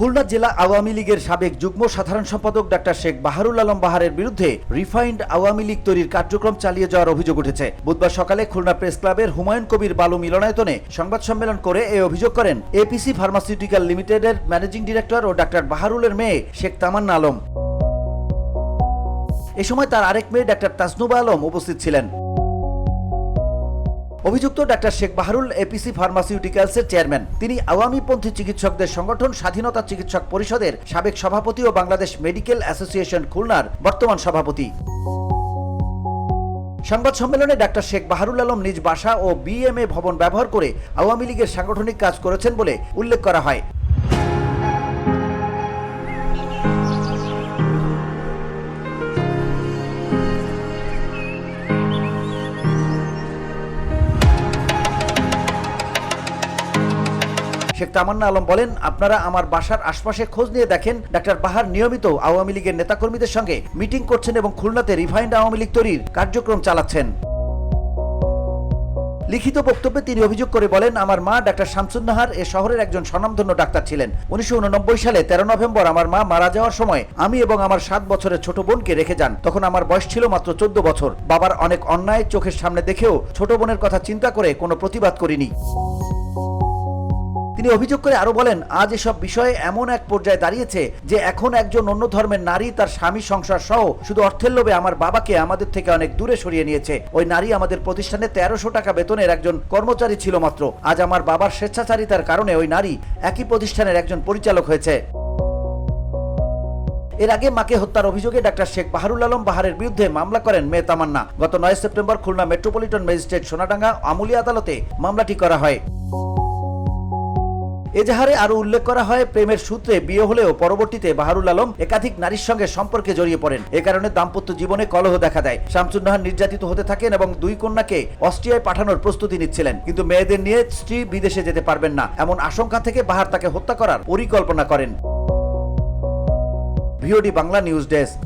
খুলনা জেলা আওয়ামী লীগের সাবেক যুগ্ম সাধারণ সম্পাদক ডাক্তার শেখ বাহারুল আলম বাহারের বিরুদ্ধে রিফাইন্ড আওয়ামী লীগ তৈরির কার্যক্রম চালিয়ে যাওয়ার অভিযোগ উঠেছে। বুধবার সকালে খুলনা প্রেস ক্লাবের হুমায়ুন কবির বালু মিলনায়তনে সংবাদ সম্মেলন করে এই অভিযোগ করেন এপিসি ফার্মাসিউটিক্যাল লিমিটেডের ম্যানেজিং ডিরেক্টর ও ডাক্তার বাহারুলের মেয়ে শেখ তামান্না আলম। এ সময় তার আরেক মেয়ে ডাক্তার তাসনুবা আলম উপস্থিত ছিলেন। অভিযুক্ত ডাক্তার শেখ বাহারুল এপিসি ফার্মাসিউটিক্যালসের চেয়ারম্যান। তিনি আওয়ামীপন্থী চিকিৎসকদের সংগঠন স্বাধীনতা চিকিৎসক পরিষদের সাবেক সভাপতি ও বাংলাদেশ মেডিকেল অ্যাসোসিয়েশন খুলনার বর্তমান সভাপতি। সংবাদ সম্মেলনে ডাক্তার শেখ বাহারুল আলম নিজ বাসা ও বিএমএ ভবন ব্যবহার করে আওয়ামী লীগের সাংগঠনিক কাজ করেছেন বলে উল্লেখ করা হয়। শেখ তামান্না আলম বলেন, আপনারা আমার বাসার আশপাশে খোঁজ নিয়ে দেখেন, ডাক্তার বাহার নিয়মিত আওয়ামী লীগের নেতাকর্মীদের সঙ্গে মিটিং করছেন এবং খুলনাতে রিফাইন্ড আওয়ামী লীগ তৈরির কার্যক্রম চালাচ্ছেন। লিখিত বক্তব্যে তিনি অভিযোগ করে বলেন, আমার মা ডাক্তার শামসুন্নাহার এ শহরের একজন স্বনামধন্য ডাক্তার ছিলেন। উনিশশো উননব্বই সালে তেরো নভেম্বর আমার মা মারা যাওয়ার সময় আমি এবং আমার সাত বছরের ছোট বোনকে রেখে যান। তখন আমার বয়স ছিল মাত্র চোদ্দ বছর। বাবার অনেক অন্যায় চোখের সামনে দেখেও ছোট বোনের কথা চিন্তা করে কোনো প্রতিবাদ করিনি। তিনি অভিযোগ করে আরও বলেন, আজ এসব বিষয়ে এমন এক পর্যায়ে দাঁড়িয়েছে যে এখন একজন অন্য ধর্মের নারী তার স্বামী, সংসার সহ শুধু অর্থের লোভে আমার বাবাকে আমাদের থেকে অনেক দূরে সরিয়ে নিয়েছে। ওই নারী আমাদের প্রতিষ্ঠানে তেরোশো টাকা বেতনের একজন কর্মচারী ছিল মাত্র। আজ আমার বাবার স্বেচ্ছাচারিতার কারণে ওই নারী একই প্রতিষ্ঠানের একজন পরিচালক হয়েছে। এর আগে মাকে হত্যার অভিযোগে ডাক্তার শেখ বাহারুল আলম বাহারের বিরুদ্ধে মামলা করেন মেয়ে তামান্না। গত নয় September Khulna metropolitan magistrate Sonadanga আমুলি আদালতে মামলাটি করা হয়। এজাহারে আরও উল্লেখ করা হয়, প্রেমের সূত্রে বিয়ে হলেও পরবর্তীতে বাহারুল আলম একাধিক নারীর সঙ্গে সম্পর্কে জড়িয়ে পড়েন। এ কারণে দাম্পত্য জীবনে কলহ দেখা দেয়। শামসুন্নাহার নির্যাতিত হতে থাকেন এবং দুই কন্যাকে অস্ট্রিয়ায় পাঠানোর প্রস্তুতি নিচ্ছিলেন। কিন্তু মেয়েদের নিয়ে স্ত্রী বিদেশে যেতে পারবেন না। এমন আশঙ্কা থেকে বাহার তাকে হত্যা করার পরিকল্পনা করেন। VOD Bangla news desk.